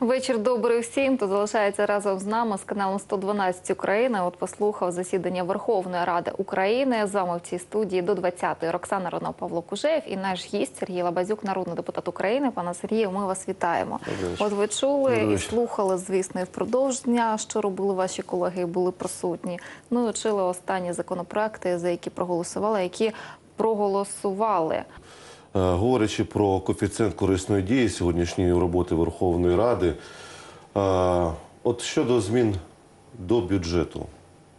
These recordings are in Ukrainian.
Вечір добрий всім, хто залишається разом з нами з каналом 112 України. От послухав засідання Верховної Ради України. З вами в цій студії до 20-ї Роксана Рона Павло Кужеєв і наш гість Сергій Лабазюк, народний депутат України. Пане Сергію, ми вас вітаємо. От ви чули і слухали, звісно, і впродовж дня, що робили ваші колеги, і були присутні. Ну і чули останні законопроекти, за які проголосували, які проголосували. Е, Говорячи про коефіцієнт корисної дії сьогоднішньої роботи Верховної Ради, е, от щодо змін до бюджету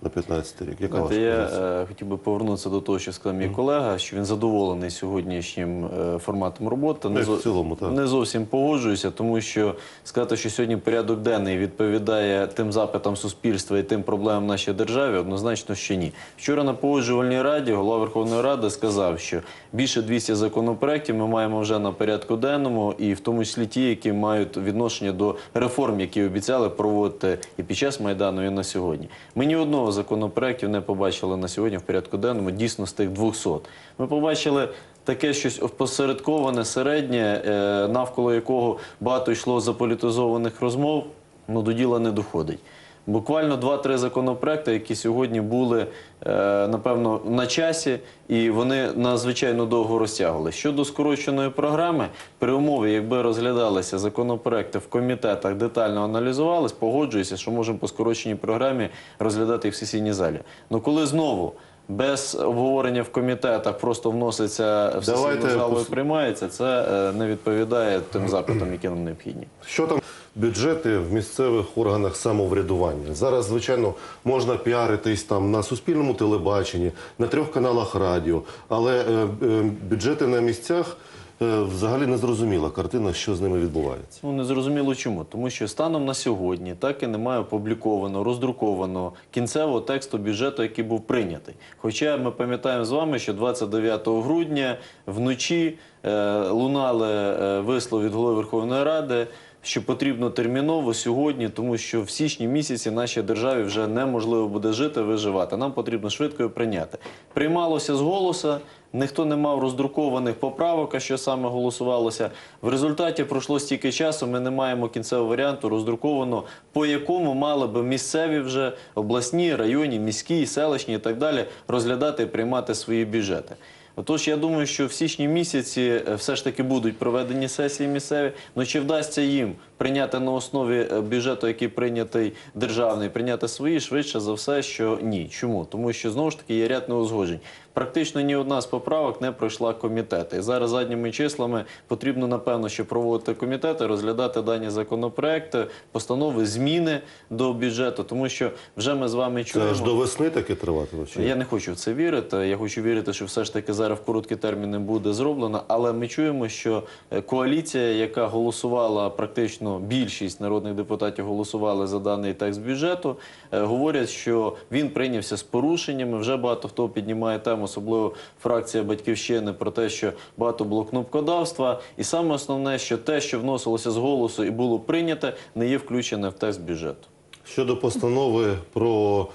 на 15 рік, яка ваша я позиція? е, хотів би повернутися до того, що сказав мій колега, що він задоволений сьогоднішнім е, форматом роботи. Ну, і в зо- цілому, так. не зовсім погоджуюся, тому що сказати, що сьогодні порядок денний відповідає тим запитам суспільства і тим проблемам в нашій державі, однозначно, що ні. Вчора на погоджувальній раді голова Верховної Ради сказав, що більше 200 законопроєктів ми маємо вже на порядку денному, і в тому числі ті, які мають відношення до реформ, які обіцяли проводити і під час майдану, і на сьогодні. Ми ні одного законопроєктів не побачили на сьогодні в порядку денному, дійсно з тих 200. Ми побачили. Таке щось посередковане, середнє, е, навколо якого багато йшло заполітизованих розмов, ну до діла не доходить. Буквально два-три законопроекти, які сьогодні були, е, напевно, на часі, і вони надзвичайно довго розтягували. Щодо скороченої програми, при умові, якби розглядалися законопроекти в комітетах, детально аналізувались, погоджуюся, що можемо по скороченій програмі розглядати їх в сесійній залі. Ну коли знову без обговорення в комітетах просто вноситься в сесійну залу і приймається, це е, не відповідає тим запитам, які нам необхідні. Що там бюджети в місцевих органах самоврядування? Зараз, звичайно, можна піаритись там на суспільному телебаченні, на трьох каналах радіо, але е, е, бюджети на місцях взагалі не зрозуміла картина, що з ними відбувається. Ну не зрозуміло чому, тому що станом на сьогодні так і немає опубліковано, роздруковано кінцевого тексту бюджету, який був прийнятий. Хоча ми пам'ятаємо з вами, що 29 грудня вночі е, лунали е, вислови від голови Верховної Ради. Що потрібно терміново сьогодні, тому що в січні місяці нашій державі вже неможливо буде жити, виживати. Нам потрібно швидко прийняти. Приймалося з голоса, ніхто не мав роздрукованих поправок, а що саме голосувалося. В результаті пройшло стільки часу. Ми не маємо кінцевого варіанту роздруковано, по якому мали би місцеві вже обласні, районні, міські, селищні і так далі розглядати і приймати свої бюджети. Отож, я думаю, що в січні місяці е, все ж таки будуть проведені сесії місцеві. Ну чи вдасться їм прийняти на основі е, бюджету, який прийнятий державний, прийняти свої швидше за все, що ні. Чому? Тому що знову ж таки є ряд неузгоджень. Практично ні одна з поправок не пройшла комітети. І зараз задніми числами потрібно напевно, що проводити комітети, розглядати дані законопроекти, постанови, зміни до бюджету, тому що вже ми з вами Це чуємо. аж до весни таке триватиме? Чи? Я не хочу в це вірити. Я хочу вірити, що все ж таки зараз в короткі терміни буде зроблено. Але ми чуємо, що е, коаліція, яка голосувала практично більшість народних депутатів, голосували за даний текст бюджету, е, говорять, що він прийнявся з порушеннями. Вже багато хто піднімає тему, особливо фракція батьківщини, про те, що багато було кнопкодавства. І саме основне, що те, що вносилося з голосу і було прийняте, не є включене в текст бюджету. Щодо постанови про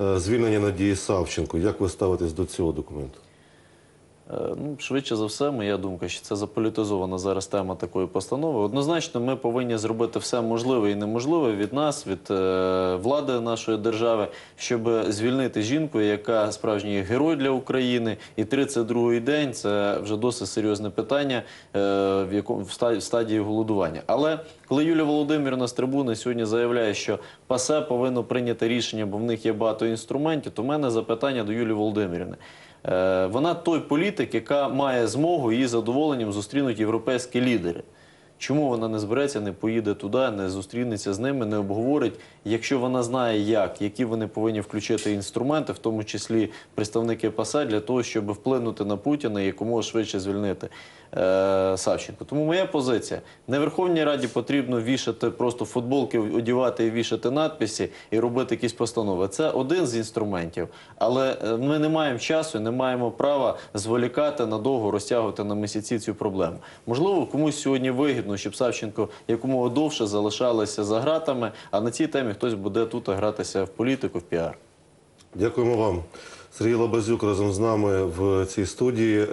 е, звільнення Надії Савченко, як ви ставитесь до цього документу? Е, Ну, швидше за все, моя думка, що це заполітизована зараз тема такої постанови. Однозначно, ми повинні зробити все можливе і неможливе від нас, від е, влади нашої держави, щоб звільнити жінку, яка справжній герой для України. І 32-й день це вже досить серйозне питання е, в якому в ста- в стадії голодування. Але коли Юлія Володимирівна з трибуни сьогодні заявляє, що ПАСЕ повинно прийняти рішення, бо в них є багато інструментів, то в мене запитання до Юлії Володимирівни. Е, Вона той політик, яка має змогу її задоволенням зустрінуть європейські лідери. Чому вона не збереться, не поїде туди, не зустрінеться з ними, не обговорить, якщо вона знає, як, які вони повинні включити інструменти, в тому числі представники ПАСА, для того, щоб вплинути на Путіна і якомога швидше звільнити Савченко. Тому моя позиція: не Верховній Раді потрібно вішати просто футболки, одягати і вішати надписи і робити якісь постанови. Це один з інструментів, але е, ми не маємо часу, не маємо права зволікати надовго, розтягувати на місяці цю проблему. Можливо, комусь сьогодні вигідно, щоб Савченко якомога довше залишалася за гратами, а на цій темі хтось буде тут гратися в політику, в піар. Дякуємо вам. Сергій Лабазюк разом з нами в цій студії.